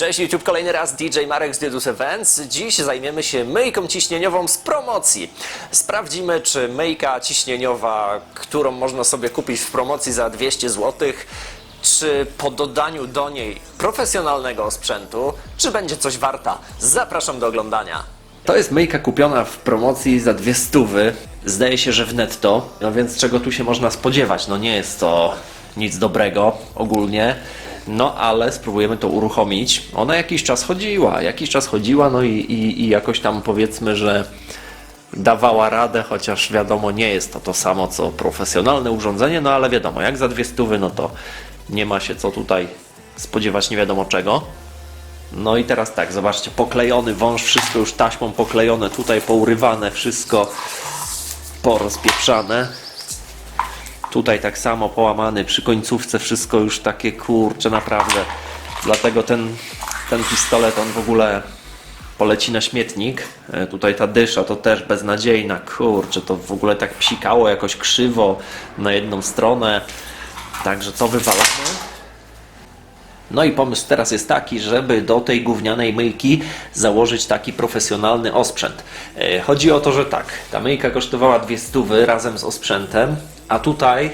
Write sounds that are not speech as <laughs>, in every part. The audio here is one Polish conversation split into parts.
Cześć YouTube, kolejny raz DJ Marek z Dydus Events. Dziś zajmiemy się myjką ciśnieniową z promocji. Sprawdzimy, czy myjka ciśnieniowa, którą można sobie kupić w promocji za 200 zł, czy po dodaniu do niej profesjonalnego sprzętu, czy będzie coś warta. Zapraszam do oglądania. To jest myjka kupiona w promocji za dwie stówy. Zdaje się, że w netto. No więc czego tu się można spodziewać? No nie jest to nic dobrego ogólnie. No ale spróbujemy to uruchomić. Ona jakiś czas chodziła, jakiś czas chodziła, no i, i, i jakoś tam powiedzmy, że dawała radę, chociaż wiadomo, nie jest to to samo co profesjonalne urządzenie, no ale wiadomo, jak za dwie stówy, no to nie ma się co tutaj spodziewać nie wiadomo czego. No i teraz tak, zobaczcie, poklejony wąż, wszystko już taśmą poklejone, tutaj pourywane, wszystko porozpieprzane. Tutaj tak samo połamany, przy końcówce wszystko już takie kurcze naprawdę. Dlatego ten, ten pistolet on w ogóle poleci na śmietnik. E, Tutaj ta dysza to też beznadziejna, kurczę, to w ogóle tak psikało jakoś krzywo na jedną stronę. Także to wywalamy. No i pomysł teraz jest taki, żeby do tej gównianej myjki założyć taki profesjonalny osprzęt. E, Chodzi o to, że tak, ta myjka kosztowała dwie stówy razem z osprzętem, a tutaj,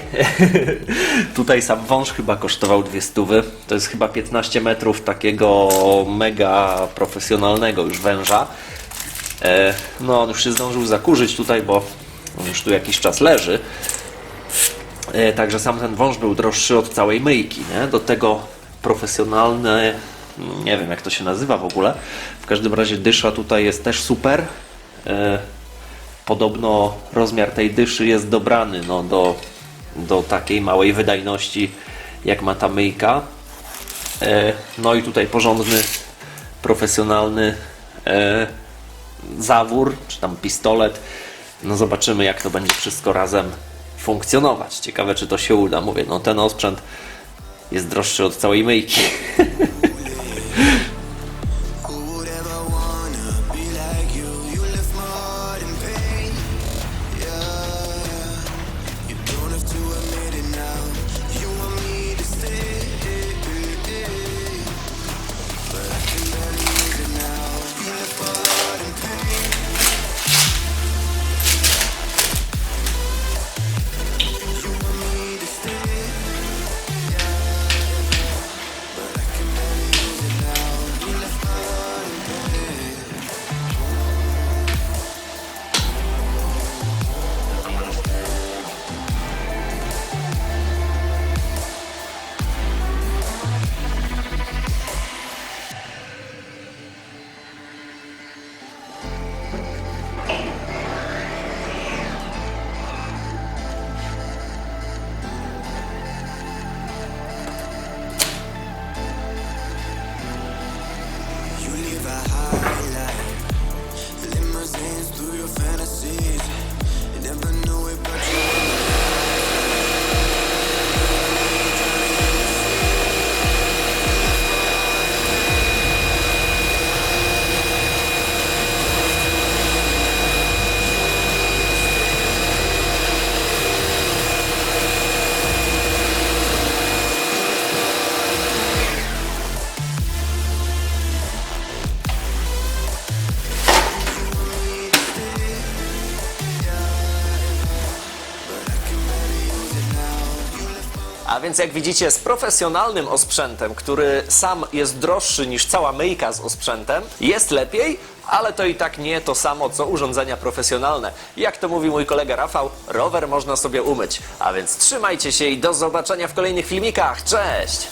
<laughs> tutaj sam wąż chyba kosztował dwie stówy. To jest chyba 15 metrów takiego mega profesjonalnego już węża. E, No on już się zdążył zakurzyć tutaj, bo on już tu jakiś czas leży. E, Także sam ten wąż był droższy od całej myjki. Nie? Do tego profesjonalne, nie wiem jak to się nazywa w ogóle. W każdym razie dysza tutaj jest też super. E, Podobno rozmiar tej dyszy jest dobrany no, do, do takiej małej wydajności jak ma ta myjka. E, No i tutaj porządny, profesjonalny e, zawór, czy tam pistolet. No zobaczymy, jak to będzie wszystko razem funkcjonować. Ciekawe, czy to się uda. Mówię, no ten osprzęt jest droższy od całej myjki. <laughs> A więc jak widzicie, z profesjonalnym osprzętem, który sam jest droższy niż cała myjka z osprzętem, jest lepiej, ale to i tak nie to samo co urządzenia profesjonalne. Jak to mówi mój kolega Rafał, rower można sobie umyć. A więc trzymajcie się i do zobaczenia w kolejnych filmikach. Cześć!